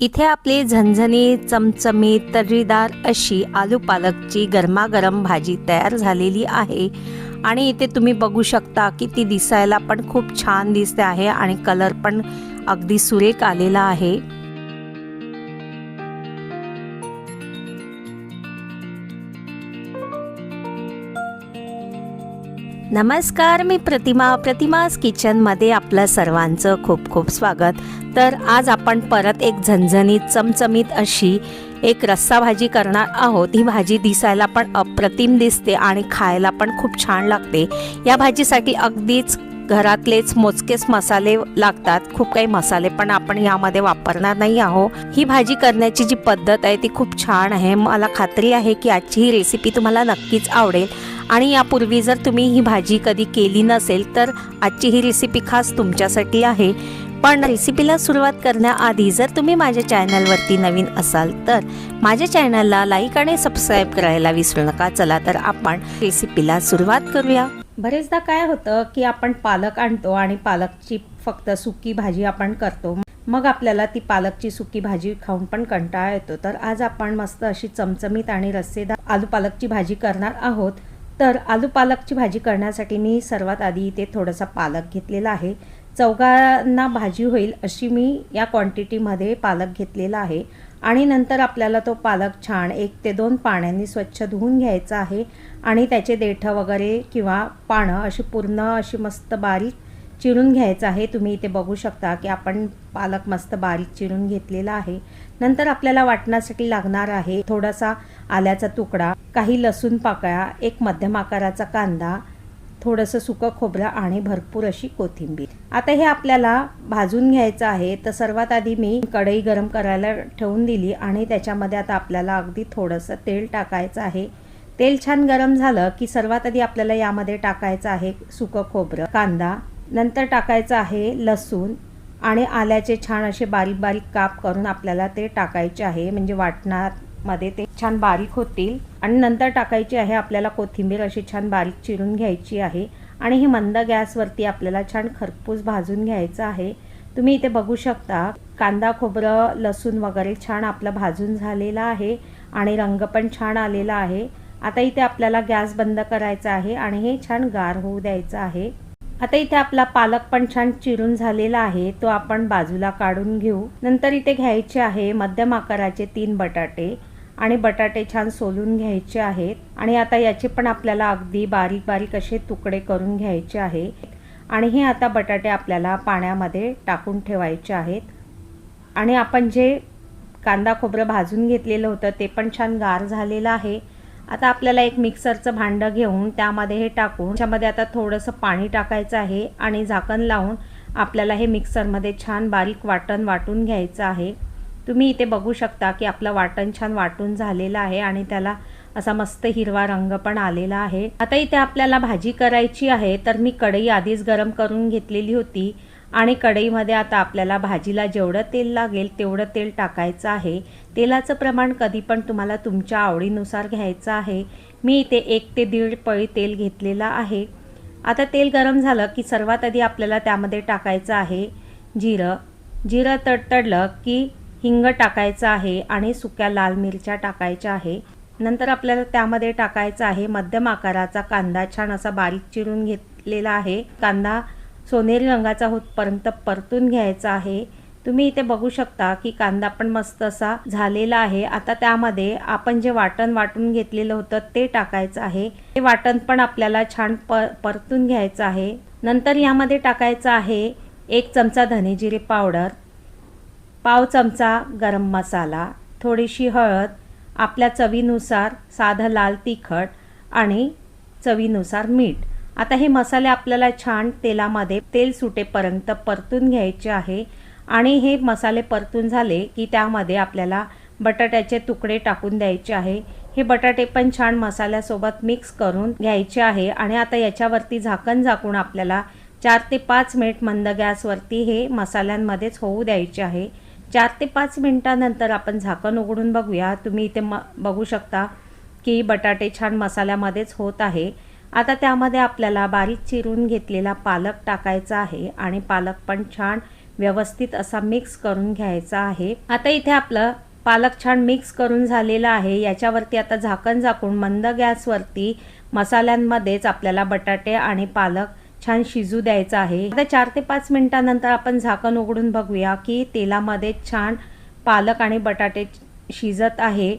इथे आपली झणझणी चमचमीत तर्रीदार अशी आलू पालकची गरमागरम भाजी तयार झालेली आहे. आणि इथे तुम्ही बघू शकता की ती दिसायला पण खूप छान दिसते आहे आणि कलर पण अगदी सुरेख आलेला आहे. नमस्कार मी प्रतिमा. प्रतिमाज किचनमध्ये आपलं सर्वांचं खूप खूप स्वागत. तर आज आपण परत एक झणझणीत चमचमीत अशी एक रस्सा भाजी करणार आहोत. ही भाजी दिसायला पण अप्रतिम दिसते आणि खायला पण खूप छान लागते. या भाजीसाठी अगदीच घरातलेच मोजकेच मसाले लागतात. खूप काही मसाले पण आपण यामध्ये वापरणार नाही आहो ही भाजी करण्याची जी पद्धत आहे ती खूप छान आहे. मला खात्री आहे की आजची ही रेसिपी तुम्हाला नक्कीच आवडेल. आणि यापूर्वी जर तुम्ही ही भाजी कधी केली नसेल तर आजची ही रेसिपी खास तुमच्यासाठी आहे. पण रेसिपीला सुरुवात करण्याआधी जर तुम्ही माझ्या चॅनलवरती नवीन असाल तर माझ्या चॅनलला लाईक आणि सबस्क्राईब करायला विसरू नका. चला तर आपण रेसिपीला सुरुवात करूया. बरेचदा काय होतं की आपण पालक आणतो आणि पालकची फक्त सुकी भाजी आपण करतो. मग आपल्याला ती पालकची सुकी भाजी खाऊन पण कंटाळा येतो. तर आज आपण मस्त अशी चमचमीत आणि रस्सेदार आलू पालकची भाजी करणार आहोत. तर आलू पालकची भाजी करण्यासाठी मी सर्वात आधी इथे थोडासा पालक घेतलेला आहे. चौघांना भाजी होईल अशी मी या क्वांटिटीमध्ये पालक घेतलेला आहे. आणि नंतर आपल्याला तो पालक छान एक ते दोन पाण्याने स्वच्छ धुवून घ्यायचा आहे. आणि त्याचे देठं वगैरे किंवा पानं अशी पूर्ण अशी मस्त बारीक चिरून घ्यायचं आहे. तुम्ही इथे बघू शकता की आपण पालक मस्त बारीक चिरून घेतलेला आहे. नंतर आपल्याला वाटण्यासाठी लागणार आहे थोडासा आल्याचा तुकडा काही लसूण पाकळ्या एक मध्यम आकाराचा कांदा थोडंसं सुकं खोबरं आणि भरपूर अशी कोथिंबीर. आता हे आपल्याला भाजून घ्यायचं आहे. तर सर्वात आधी मी कढई गरम करायला ठेवून दिली आणि त्याच्यामध्ये आता आपल्याला अगदी थोडंसं तेल टाकायचं आहे. तेल छान गरम झालं की सर्वात आधी आपल्याला यामध्ये टाकायचं आहे सुकं खोबरं कांदा नंतर टाकायचं आहे लसूण आणि आल्याचे छान असे बारीक बारीक काप करून आपल्याला ते टाकायचे आहे. म्हणजे वाटणामध्ये ते छान बारीक होतील. आणि नंतर टाकायची आहे आपल्याला कोथिंबीर अशी छान बारीक चिरून घ्यायची आहे. आणि ही मंद गॅसवरती आपल्याला छान खरपूस भाजून घ्यायचं आहे. तुम्ही इथे बघू शकता कांदा खोबरं लसूण वगैरे छान आपलं भाजून झालेला आहे आणि रंग पण छान आलेला आहे. आता इथे आपल्याला गॅस बंद करायचा आहे आणि हे छान गार होऊ द्यायचं आहे. आता इथे आपला पालक पण छान चिरून झालेला आहे. तो आपण बाजूला काढून घेऊ. नंतर इथे घ्यायचे आहे मध्यम आकाराचे तीन बटाटे आणि बटाटे छान सोलून घ्यायचे आहेत. आणि आता याचे पण आपल्याला अगदी बारीक बारीक असे तुकडे करून घ्यायचे आहे. आणि हे आता बटाटे आपल्याला पाण्यामध्ये टाकून ठेवायचे आहेत. आणि आपण जे कांदा खोबरं भाजून घेतलेलं होतं ते पण छान गार झालेलं आहे. आता आपल्याला एक मिक्सरचं भांडं घेऊन त्यामध्ये हे टाकून त्याच्यामध्ये आता थोडंसं पाणी टाकायचं आहे आणि झाकण लावून आपल्याला हे मिक्सरमध्ये छान बारीक वाटण वाटून घ्यायचं आहे. तुम्ही इथे बघू शकता की आपलं वाटण छान वाटून झालेलं आहे आणि त्याला असा मस्त हिरवा रंग पण आलेला आहे. आता इथे आपल्याला भाजी करायची आहे तर मी कढई आधीच गरम करून घेतलेली होती. आणि कढईमध्ये आता आपल्याला भाजीला जेवढं तेल लागेल तेवढं तेल टाकायचं आहे. तेलाचं प्रमाण कधी पण तुम्हाला तुमच्या आवडीनुसार घ्यायचं आहे. मी इथे एक ते दीड पळी तेल घेतलेलं आहे. आता तेल गरम झालं की सर्वात आधी आपल्याला त्यामध्ये टाकायचं आहे जिरं. जिरं तडतडलं की हिंग टाकायचं आहे आणि सुक्या लाल मिरच्या टाकायच्या आहे. नंतर आपल्याला त्यामध्ये टाकायचं आहे मध्यम आकाराचा कांदा छान असा बारीक चिरून घेतलेला आहे. कांदा सोनेरी रंगाचा होतपर्यंत परतून घ्यायचा आहे. तुम्ही इथे बघू शकता की कांदा पण मस्त असा झालेला आहे. आता त्यामध्ये आपण जे वाटण वाटून घेतलेलं होतं ते टाकायचं आहे. ते वाटण पण आपल्याला छान प परतून घ्यायचं आहे. नंतर यामध्ये टाकायचं आहे एक चमचा धनेजिरे पावडर पाव चमचा गरम मसाला थोडीशी हळद आपल्या चवीनुसार साधं लाल तिखट आणि चवीनुसार मीठ. आता हे मसाले आपल्याला छान तेलामध्ये तेल सुटेपर्यंत परतून घ्यायचे आहे. आणि हे मसाले परतून झाले की त्यामध्ये आपल्याला बटाट्याचे तुकडे टाकून द्यायचे आहे. हे बटाटे पण छान मसाल्यासोबत मिक्स करून घ्यायचे आहे. आणि आता याच्यावरती झाकण झाकून आपल्याला चार ते पाच मिनिट मंद गॅसवरती हे मसाल्यांमध्येच होऊ द्यायचे आहे. चार ते पाच मिनटानंतर आपण झाकण उघडून बघूया. तुम्ही इथे म बघू शकता की बटाटे छान मसाल्यामध्येच होत आहे. आता त्यामध्ये आपल्याला बारीक चिरून घेतलेला पालक टाकायचा आहे आणि पालक पण छान व्यवस्थित असा मिक्स करून घ्यायचा आहे. आता इथे आपलं पालक छान मिक्स करून झालेला आहे. याच्यावरती आता झाकण झाकून मंद गॅसवरती मसाल्यांमध्येच आपल्याला बटाटे आणि पालक छान शिजू द्यायचा आहे. आता चार ते पाच मिनिटानंतर आपण झाकण उघडून बघूया की तेलामध्ये छान पालक आणि बटाटे शिजत आहे.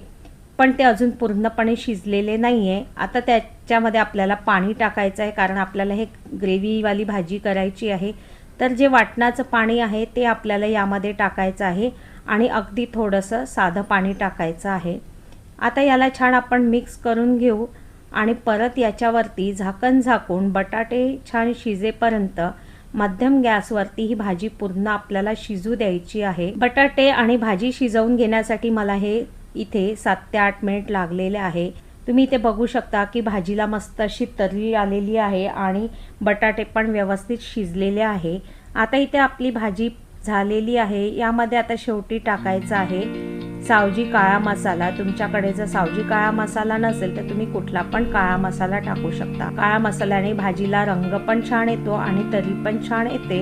पण ते अजून पूर्णपणे शिजलेले नाही आहे आता त्याच्यामध्ये आपल्याला पाणी टाकायचं आहे कारण आपल्याला हे ग्रेव्हीवाली भाजी करायची आहे. तर जे वाटणाचं पाणी आहे ते आपल्याला यामध्ये टाकायचं आहे आणि अगदी थोडंसं साधं पाणी टाकायचं आहे. आता याला छान आपण मिक्स करून घेऊ आणि परत याच्यावरती झाकण झाकून बटाटे छान शिजेपर्यंत मध्यम गॅसवरती ही भाजी पूर्ण आपल्याला शिजू द्यायची आहे. बटाटे आणि भाजी शिजवून घेण्यासाठी मला हे इथे सात ते आठ मिनिट लागलेले आहे. तुम्ही इथे बघू शकता की भाजीला मस्त अशी तर्री आलेली आहे आणि बटाटे पण व्यवस्थित शिजलेले आहे. आता इथे आपली भाजी झालेली आहे. यामध्ये आता शेवटी टाकायचं आहे सावजी काळा मसाला. तुमच्याकडे जर सावजी काळा मसाला नसेल तर तुम्ही कुठला पण काळा मसाला टाकू शकता. काळा मसाल्याने भाजीला रंग पण छान येतो आणि तरी पण छान येते.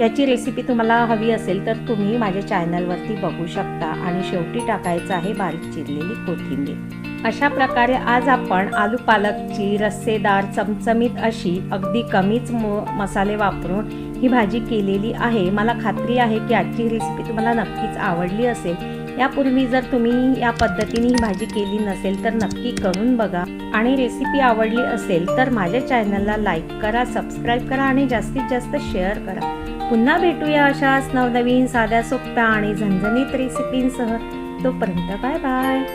याची रेसिपी तुम्हाला हवी असेल तर तुम्ही माझ्या चॅनलवरती बघू शकता आणि शेवटी टाकायचं आहे बारीक चिरलेली कोथिंबीर. अशा प्रकारे आज आपण आलू पालकची रस्सेदार चमचमीत अशी अगदी कमीच म मसाले वापरून ही भाजी केलेली आहे. मला खात्री आहे की आजची रेसिपी तुम्हाला नक्कीच आवडली असेल. यापूर्वी जर तुम्ही या पद्धतीने ही भाजी केली नसेल तर नक्की करून बघा. आणि रेसिपी आवडली असेल तर माझ्या चॅनलला लाईक करा सबस्क्राईब करा आणि जास्तीत जास्त शेअर करा. पुन्हा भेटूया अशाच नवनवीन साध्या सोप्या आणि झणझणीत रेसिपींसह तोपर्यंत बाय बाय